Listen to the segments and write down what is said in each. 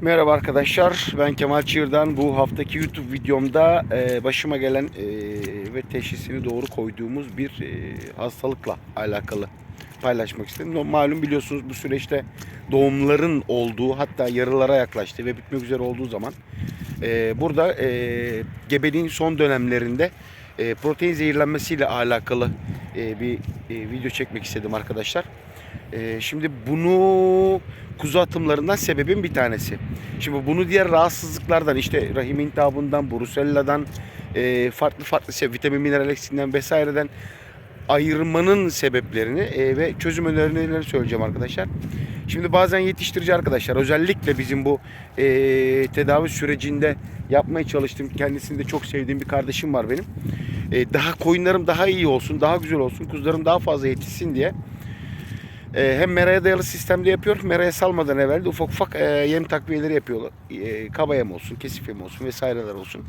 Merhaba arkadaşlar, ben Kemal Çığır'dan. Bu haftaki YouTube videomda e, başıma gelen e, ve teşhisini doğru koyduğumuz bir e, hastalıkla alakalı paylaşmak istedim. Malum biliyorsunuz bu süreçte doğumların olduğu hatta yarılara yaklaştı ve bitmek üzere olduğu zaman e, burada e, gebeliğin son dönemlerinde e, protein zehirlenmesiyle alakalı e, bir e, video çekmek istedim arkadaşlar. E, şimdi bunu kuzu atımlarından sebebin bir tanesi. Şimdi bunu diğer rahatsızlıklardan işte rahim iltihabından, bruselladan, e, farklı farklı şey, vitamin mineral eksiğinden vesaireden ayırmanın sebeplerini e, ve çözüm önerilerini söyleyeceğim arkadaşlar. Şimdi bazen yetiştirici arkadaşlar özellikle bizim bu e, tedavi sürecinde yapmaya çalıştığım kendisini de çok sevdiğim bir kardeşim var benim. E, daha koyunlarım daha iyi olsun, daha güzel olsun, kuzularım daha fazla yetişsin diye e, hem meraya dayalı sistemde yapıyor. Meraya salmadan evvel de ufak ufak e, yem takviyeleri yapıyorlar. E, kaba yem olsun, kesif yem olsun vesaireler olsun.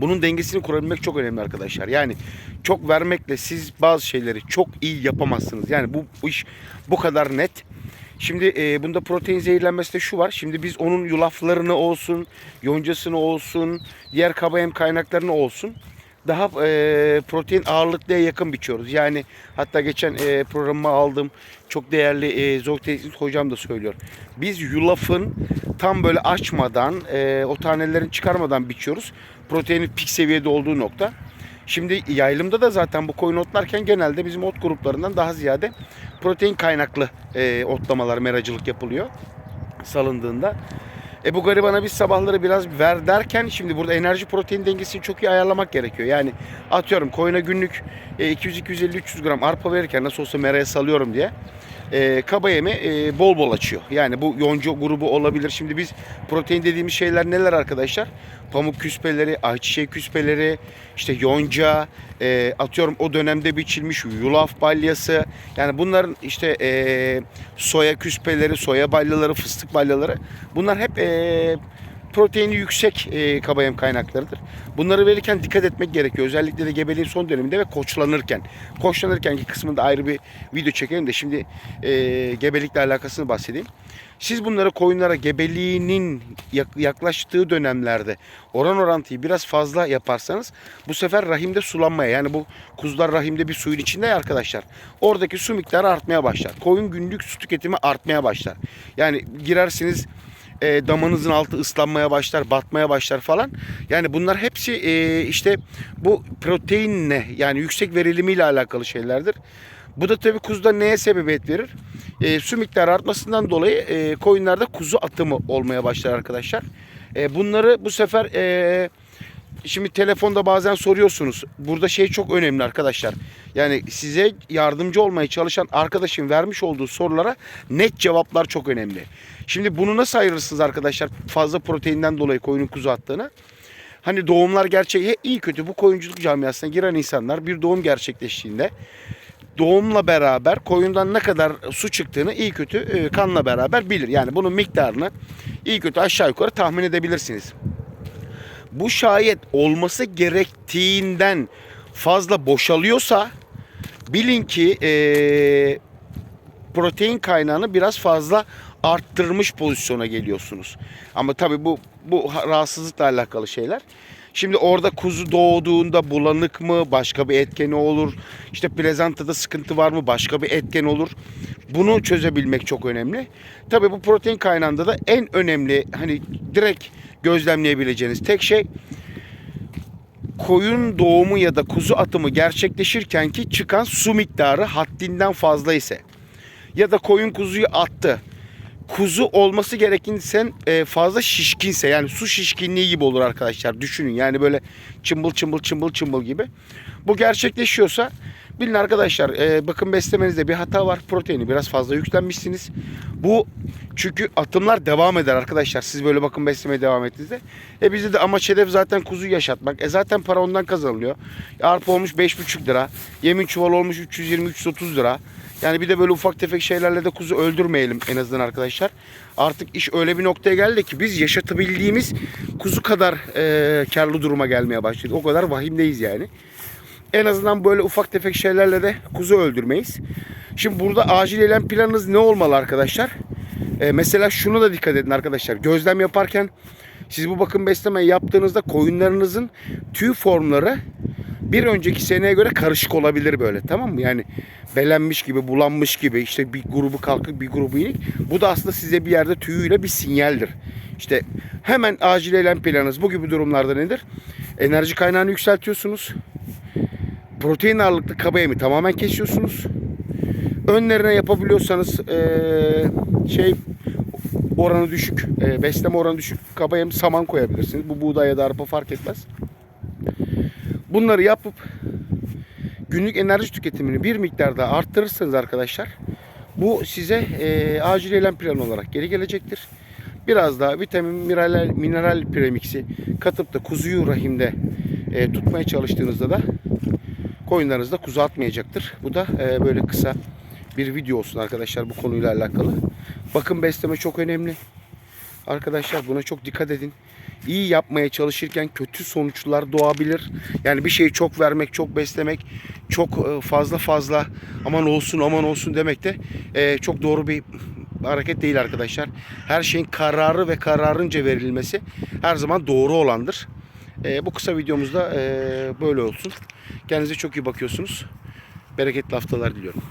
Bunun dengesini kurabilmek çok önemli arkadaşlar. Yani çok vermekle siz bazı şeyleri çok iyi yapamazsınız. Yani bu, bu iş bu kadar net. Şimdi e, bunda protein zehirlenmesi de şu var. Şimdi biz onun yulaflarını olsun, yoncasını olsun, diğer kaba yem kaynaklarını olsun daha e, protein ağırlıklıya yakın biçiyoruz. Yani hatta geçen e, programıma aldığım çok değerli e, zootechnist hocam da söylüyor. Biz yulafın tam böyle açmadan, e, o tanelerini çıkarmadan biçiyoruz. Proteinin pik seviyede olduğu nokta. Şimdi yaylımda da zaten bu koyun otlarken genelde bizim ot gruplarından daha ziyade protein kaynaklı e, otlamalar, meracılık yapılıyor salındığında. E bu garibana biz sabahları biraz ver derken şimdi burada enerji protein dengesini çok iyi ayarlamak gerekiyor. Yani atıyorum koyuna günlük e, 200 250 300 gram arpa verirken nasıl olsa meraya salıyorum diye e, kaba yemi e, bol bol açıyor. Yani bu yonca grubu olabilir. Şimdi biz protein dediğimiz şeyler neler arkadaşlar? Pamuk küspeleri, ayçiçeği küspeleri, işte yonca, e, atıyorum o dönemde biçilmiş yulaf balyası. Yani bunların işte e, soya küspeleri, soya balyaları, fıstık balyaları. Bunlar hep e, proteini yüksek e, kaba yem kaynaklarıdır. Bunları verirken dikkat etmek gerekiyor. Özellikle de gebeliğin son döneminde ve koçlanırken. Koçlanırkenki kısmında ayrı bir video çekelim de şimdi e, gebelikle alakasını bahsedeyim. Siz bunları koyunlara gebeliğinin yak- yaklaştığı dönemlerde oran orantıyı biraz fazla yaparsanız bu sefer rahimde sulanmaya yani bu kuzular rahimde bir suyun içinde ya arkadaşlar. Oradaki su miktarı artmaya başlar. Koyun günlük su tüketimi artmaya başlar. Yani girersiniz e, damanızın altı ıslanmaya başlar, batmaya başlar falan. Yani bunlar hepsi e, işte bu proteinle yani yüksek verilimiyle alakalı şeylerdir. Bu da tabii kuzuda neye sebebiyet verir? E, su miktarı artmasından dolayı e, koyunlarda kuzu atımı olmaya başlar arkadaşlar. E, bunları bu sefer e, Şimdi telefonda bazen soruyorsunuz. Burada şey çok önemli arkadaşlar. Yani size yardımcı olmaya çalışan arkadaşın vermiş olduğu sorulara net cevaplar çok önemli. Şimdi bunu nasıl ayırırsınız arkadaşlar? Fazla proteinden dolayı koyunun kuzu attığını. Hani doğumlar gerçek iyi kötü bu koyunculuk camiasına giren insanlar bir doğum gerçekleştiğinde doğumla beraber koyundan ne kadar su çıktığını iyi kötü e, kanla beraber bilir. Yani bunun miktarını iyi kötü aşağı yukarı tahmin edebilirsiniz bu şayet olması gerektiğinden fazla boşalıyorsa bilin ki eee, protein kaynağını biraz fazla arttırmış pozisyona geliyorsunuz. Ama tabii bu bu rahatsızlıkla alakalı şeyler. Şimdi orada kuzu doğduğunda bulanık mı, başka bir etkeni olur. İşte plezantada sıkıntı var mı, başka bir etken olur. Bunu çözebilmek çok önemli. Tabii bu protein kaynağında da en önemli hani direkt gözlemleyebileceğiniz tek şey koyun doğumu ya da kuzu atımı gerçekleşirken ki çıkan su miktarı haddinden fazla ise ya da koyun kuzuyu attı. Kuzu olması gerekirse e, fazla şişkinse yani su şişkinliği gibi olur arkadaşlar düşünün yani böyle çımbıl çımbıl çımbıl çımbıl gibi. Bu gerçekleşiyorsa bilin arkadaşlar e, bakın beslemenizde bir hata var proteini biraz fazla yüklenmişsiniz. Bu çünkü atımlar devam eder arkadaşlar siz böyle bakın beslemeye devam ettiğinizde. E bizde de amaç hedef zaten kuzu yaşatmak. E zaten para ondan kazanılıyor. Arpa olmuş 5,5 lira. Yemin çuval olmuş 320-330 lira. Yani bir de böyle ufak tefek şeylerle de kuzu öldürmeyelim en azından arkadaşlar. Artık iş öyle bir noktaya geldi ki biz yaşatabildiğimiz kuzu kadar e, karlı duruma gelmeye başladık. O kadar vahimdeyiz yani. En azından böyle ufak tefek şeylerle de kuzu öldürmeyiz. Şimdi burada acil eylem planınız ne olmalı arkadaşlar? E, mesela şuna da dikkat edin arkadaşlar. Gözlem yaparken siz bu bakım beslemeyi yaptığınızda koyunlarınızın tüy formları bir önceki seneye göre karışık olabilir böyle tamam mı? Yani belenmiş gibi, bulanmış gibi işte bir grubu kalkık bir grubu inik. Bu da aslında size bir yerde tüyüyle bir sinyaldir. İşte hemen acil eylem planınız bu gibi durumlarda nedir? Enerji kaynağını yükseltiyorsunuz. Protein ağırlıklı kaba yemi tamamen kesiyorsunuz. Önlerine yapabiliyorsanız eee, şey oranı düşük, eee, besleme oranı düşük kaba yem saman koyabilirsiniz. Bu buğday ya da arpa fark etmez. Bunları yapıp günlük enerji tüketimini bir miktar daha arttırırsanız arkadaşlar bu size eee acil eylem planı olarak geri gelecektir. Biraz daha vitamin, mineral, mineral premiksi katıp da kuzuyu rahimde eee, tutmaya çalıştığınızda da koyunlarınızda kuzu atmayacaktır. Bu da eee, böyle kısa bir video olsun arkadaşlar bu konuyla alakalı. Bakım besleme çok önemli. Arkadaşlar buna çok dikkat edin. İyi yapmaya çalışırken kötü sonuçlar doğabilir. Yani bir şeyi çok vermek, çok beslemek, çok e, fazla fazla aman olsun aman olsun demek de e, çok doğru bir hareket değil arkadaşlar. Her şeyin kararı ve kararınca verilmesi her zaman doğru olandır. E, bu kısa videomuzda e, böyle olsun. Kendinize çok iyi bakıyorsunuz. Bereketli haftalar diliyorum.